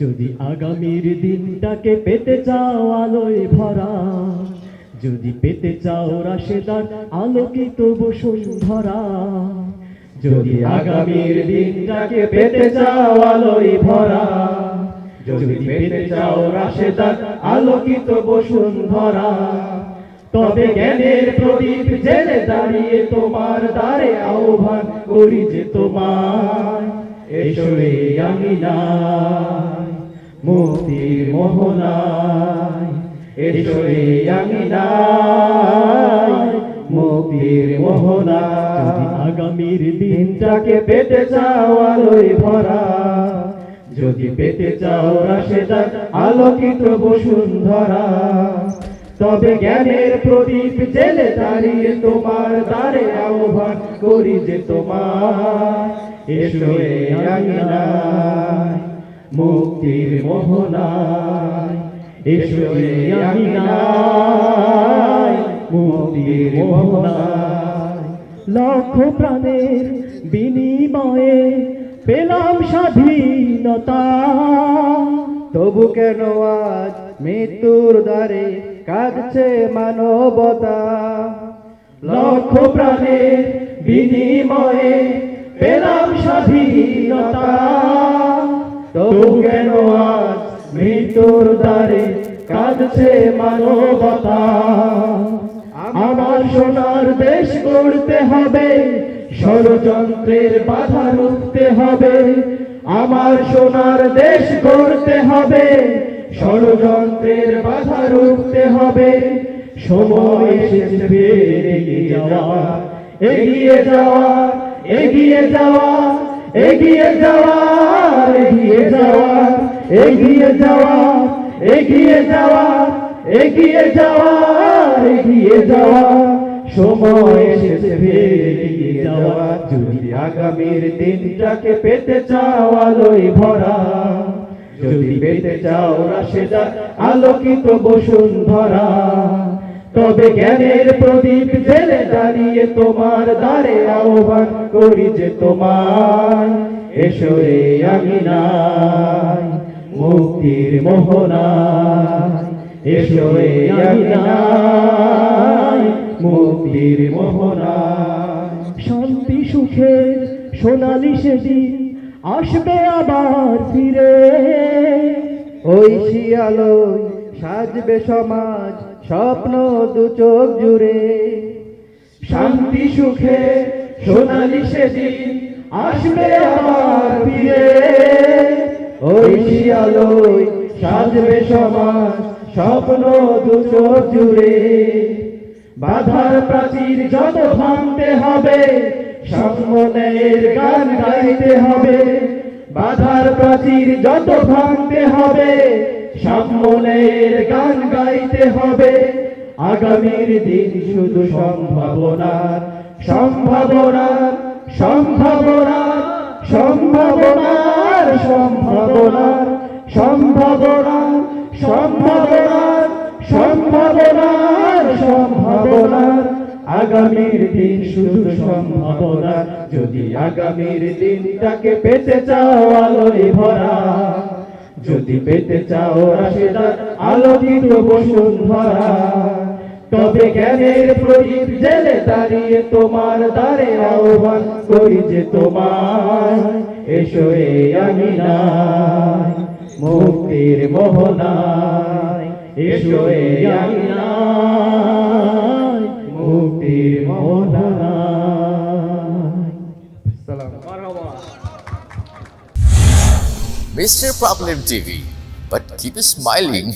যদি আগামীর দিনটাকে পেতে চাও আলোয় ভরা, যদি পেতে চাও রাশেদার আলোকিত বসুন্ধরা, যদি আগামীর দিনটাকে পেতে চাও আলোয় ভরা, যদি পেতে চাও রাশেদার আলোকিত বসুন্ধরা, তবে জ্ঞানের প্রদীপ জেলে দাঁড়িয়ে তোমার দ্বারে আহ্বান করি যে তোমার এসো রে আমি নাই মুক্তির মোহনায় আমি নাই মুক্তির যদি আগামীর দিনটাকে পেতে চাও আলোয় ভরা যদি পেতে চাও রাশেদার আলোকিত বসুন্ধরা তবে জ্ঞানের প্রদীপ জেলে দাঁড়িয়ে তোমার দ্বারে আহ্বান করি যে তোমার। এসো এ আঙিনায় মুক্তির মোহনায় এসো এ আঙিনায় মুক্তির মোহনায়। লক্ষ প্রাণের বিনিময়ে পেলাম স্বাধীনতা। তবু কেন আজ মৃত্যুর দ্বারে কাঁদছে মানবতা? লক্ষ প্রাণের বিনিময়ে পেলাম স্বাধীনতা। তবু কেন আজ মৃত্যুর দ্বারে কাঁদছে মানবতা? আমার সোনার দেশ গড়তে হবে, ষড়যন্ত্রের বাধা রুখতে হবে। আমার সোনার দেশ গড়তে হবে, ষড়যন্ত্রের বাধা রুখতে হবে। সময় এসেছে এগিয়ে যাওয়া। এগিয়ে যাওয়া এগিয়ে যাওয়া এগিয়ে যাওয়া এগিয়ে যাওয়া এগিয়ে যাওয়া এগিয়ে যাওয়া এগিয়ে যাওয়া। সময় এসেছে এগিয়ে যাওয়া। যদি আগামীর দিনটাকে পেতে চাও আলোয় ভরা, যদি পেতে চাও রাশেদা আলোকিত বসুন্ধরা তবে জ্ঞানের প্রদীপ জেলে দাঁড়িয়ে তোমার দ্বারে আহ্বান করি যে তোমার, এসো এ আমি নাই মুক্তির মোহনায় এসো মুক্তির মোহনায়। শান্তি সুখের সোনালি সেদিন আসবে আবার ফিরে। ওই শিয়ালয় সাজবে সমাজ স্বপ্ন দু চোখ জুড়ে। শান্তি, সুখে, সোনালি সেদিন আসবে আবার ফিরে। স্বপ্ন দু চোখ জুড়ে। বাধার প্রাচীর যত ভাঙতে হবে সম্মনের গান গাইতে হবে। বাধার প্রাচীর যত ভাঙতে হবে গান গাইতে হবে। আগামীর দিন শুধু সম্ভাবনার সম্ভাবনার সম্ভাবনার সম্ভাবনার সম্ভাবনার। আগামীর দিন শুধু সম্ভাবনা যদি আগামীর দিনটাকে পেতে চাও, আলোয় ভরা। যদি পেতে চাও, রাশেদার আলোকিত বসুন্ধরা। তবে জ্ঞানের প্রদীপ জেলে দাঁড়িয়ে তোমার দ্বারে আহ্বান করি যে তোমার এসো এ আমি নাই। মুক্তির মোহনায় এসো মুক্তির Mr. Problem TV, but keep smiling.